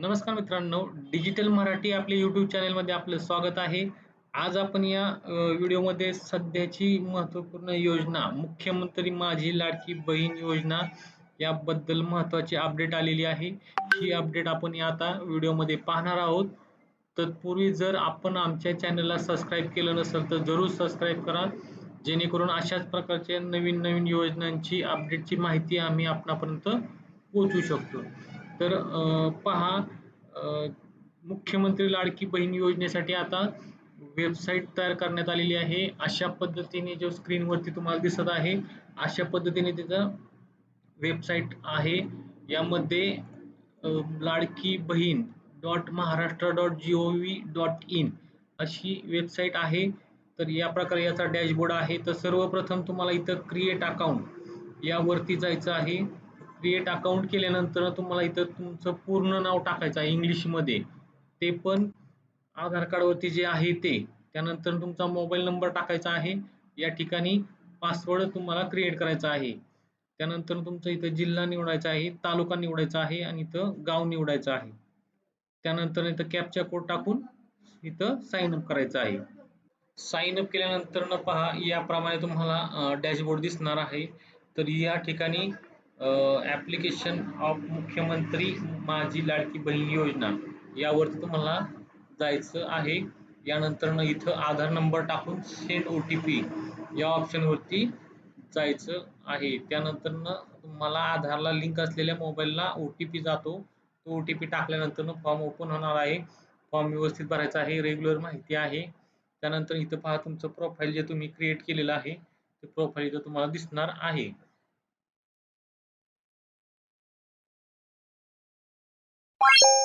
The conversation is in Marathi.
नमस्कार मित्रांनो डिजिटल मराठी आपल्या यूट्यूब चॅनलमध्ये आपलं स्वागत आहे. आज आपण या व्हिडिओमध्ये सध्याची महत्त्वपूर्ण योजना मुख्यमंत्री माझी लाडकी बहीण योजना याबद्दल महत्त्वाची अपडेट आलेली आहे. ही अपडेट आपण या आता व्हिडिओमध्ये पाहणार आहोत. तत्पूर्वी जर आपण आमच्या चॅनलला सबस्क्राईब केलं नसेल तर जरूर सबस्क्राईब करा. जेणेकरून अशाच प्रकारच्या नवीन नवीन योजनांची अपडेटची माहिती आम्ही आपणापर्यंत पोहोचू शकतो. तर पहा मुख्यमंत्री लाडकी बहीण योजनेसाठी आता वेबसाईट तयार करण्यात आलेली आहे. अशा पद्धतीने जो स्क्रीनवरती तुम्हाला दिसत आहे अशा पद्धतीने तिथं वेबसाईट आहे. यामध्ये Ladki Bahin dot Maharashtra dot G O V dot in अशी वेबसाईट आहे. तर या प्रकारे याचा डॅशबोर्ड आहे. तर सर्वप्रथम तुम्हाला इथं क्रिएट अकाउंट यावरती जायचं आहे. क्रिएट अकाउंट केल्यानंतर तुम्हाला इथं तुमचं पूर्ण नाव टाकायचं आहे इंग्लिशमध्ये. ते पण आधार कार्डवरती जे आहे ते. त्यानंतर तुमचा मोबाईल नंबर टाकायचा आहे. या ठिकाणी पासवर्ड तुम्हाला क्रिएट करायचा आहे. त्यानंतर तुमचं इथं जिल्हा निवडायचा आहे तालुका निवडायचा आहे आणि इथं गाव निवडायचं आहे. त्यानंतर इथं कॅपचा कोड टाकून इथं साइन अप करायचं आहे. साइन अप केल्यानंतर न पहा याप्रमाणे तुम्हाला डॅशबोर्ड दिसणार आहे. तर या ठिकाणी ॲप्लिकेशन ऑफ मुख्यमंत्री माझी लाडकी बहीण योजना. यावरती तुम्हाला जायचं आहे. यानंतर इथं आधार नंबर टाकून सेंड ओ टी पी या ऑप्शनवरती जायचं आहे. त्यानंतर तुम्हाला आधारला लिंक असलेल्या मोबाईलला ओ टी पी जातो. तो ओ टी पी टाकल्यानंतर फॉर्म ओपन होणार आहे. फॉर्म व्यवस्थित भरायचा आहे. रेग्युलर माहिती आहे. त्यानंतर इथं पहा तुमचं प्रोफाईल जे तुम्ही क्रिएट केलेलं आहे. ते प्रोफाईल इथं तुम्हाला दिसणार आहे. you